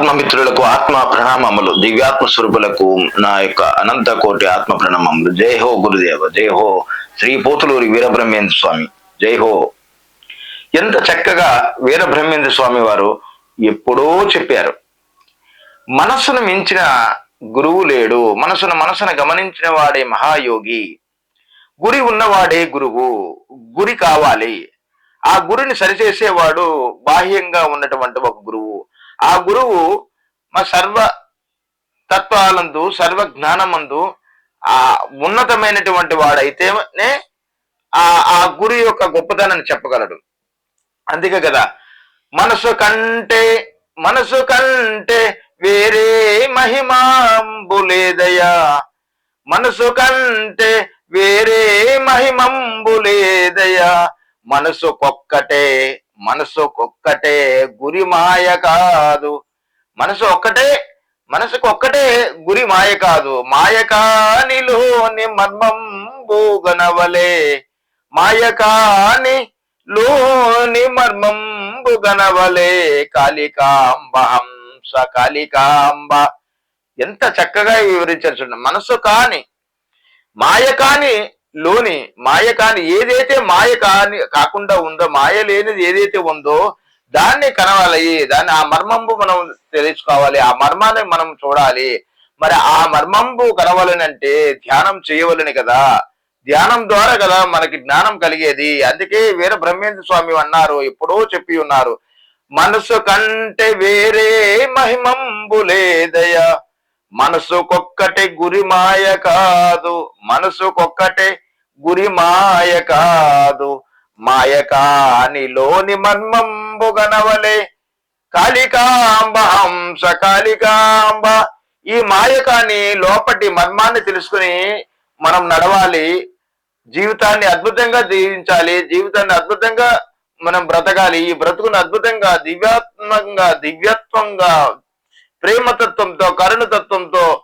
ఆత్మమిత్రులకు ఆత్మ ప్రణామములు దివ్యాత్మ స్వరూపులకు నా యొక్క అనంత కోటి ఆత్మ ప్రణామములు జై హో గురుదేవ జై హో శ్రీ పోతులూరి వీరబ్రహ్మేంద్ర స్వామి జై హో. ఎంత చక్కగా వీరబ్రహ్మేంద్ర స్వామి వారు ఎప్పుడో చెప్పారు. మనస్సును మించిన గురువు లేడు మనసును మనసును గమనించిన వాడే మహాయోగి గురి ఉన్నవాడే గురువు గురి కావాలి. ఆ గురిని సరిచేసేవాడు బాహ్యంగా ఉన్నటువంటి ఒక గురువు ఆ గురువు మా సర్వ తత్వాలందు సర్వ జ్ఞానమందు ఆ ఉన్నతమైనటువంటి వాడైతేనే ఆ ఆ గురి యొక్క గొప్పతనాన్ని చెప్పగలడు. అందుకే కదా మనసు కంటే మనసు కంటే వేరే మహిమాంబులేదయా మనసు కంటే వేరే మహిమంబు లేదయా మనసుకొక్కటే మనసుకొక్కటే గురి మాయ కాదు. మనసు ఒక్కటే మనసుకు ఒక్కటే గురి మాయ కాదు. మాయ కానిలోని మర్మంబు గనవలే మాయ కాని లోని మర్మం గనవలే కాళికాంబ హంస కాళికాంబ. ఎంత చక్కగా వివరించారు చూడండి. మనసు కాని మాయ కాని లోని మాయ కాని ఏదైతే మాయ కాని కాకుండా ఉందో మాయ లేనిది ఏదైతే ఉందో దాన్ని కనవాలి దాన్ని ఆ మర్మంబు మనం తెలుసుకోవాలి ఆ మర్మాన్ని మనం చూడాలి. మరి ఆ మర్మంబు కనవాలని అంటే ధ్యానం చేయవలని కదా. ధ్యానం ద్వారా కదా మనకి జ్ఞానం కలిగేది. అందుకే వీర బ్రహ్మేంద్ర స్వామి అన్నారు ఎప్పుడో చెప్పి ఉన్నారు మనసు కంటే వేరే మహిమంబు లేదయా మనసుకొక్కటే గురి మాయ కాదు. మనసుకొక్కటే గురి మాయ కాదు. మాయ కానిలోని మర్మంబు గనవలే. కాళికాంబ హంస కాళికాంబ. ఈ మాయ కాని లోపటి మర్మాన్ని తెలుసుకుని మనం నడవాలి. జీవితాన్ని అద్భుతంగా జీవించాలి. జీవితాన్ని అద్భుతంగా మనం బ్రతకాలి. ఈ బ్రతుకును అద్భుతంగా దివ్యాత్మకంగా దివ్యత్వంగా ప్రేమతత్వంతో కరుణతత్వంతో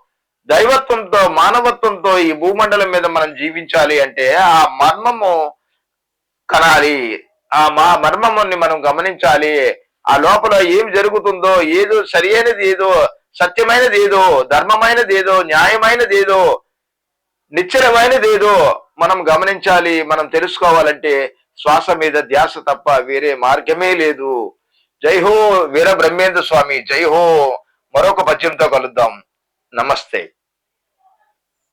దైవత్వంతో మానవత్వంతో ఈ భూమండలం మీద మనం జీవించాలి అంటే ఆ మర్మము కనాలి. ఆ మా మర్మముని మనం గమనించాలి. ఆ లోపల ఏం జరుగుతుందో ఏదో సరి అయినది ఏదో సత్యమైనది ఏదో ధర్మమైనది ఏదో న్యాయమైనది ఏదో నిశ్చలమైనది ఏదో మనం గమనించాలి. మనం తెలుసుకోవాలంటే శ్వాస మీద ధ్యాస తప్ప వేరే మార్గమే లేదు. జై హో వీర బ్రహ్మేంద్ర స్వామి జై హో. మరొక పద్యంతో కలుద్దాం. నమస్తే.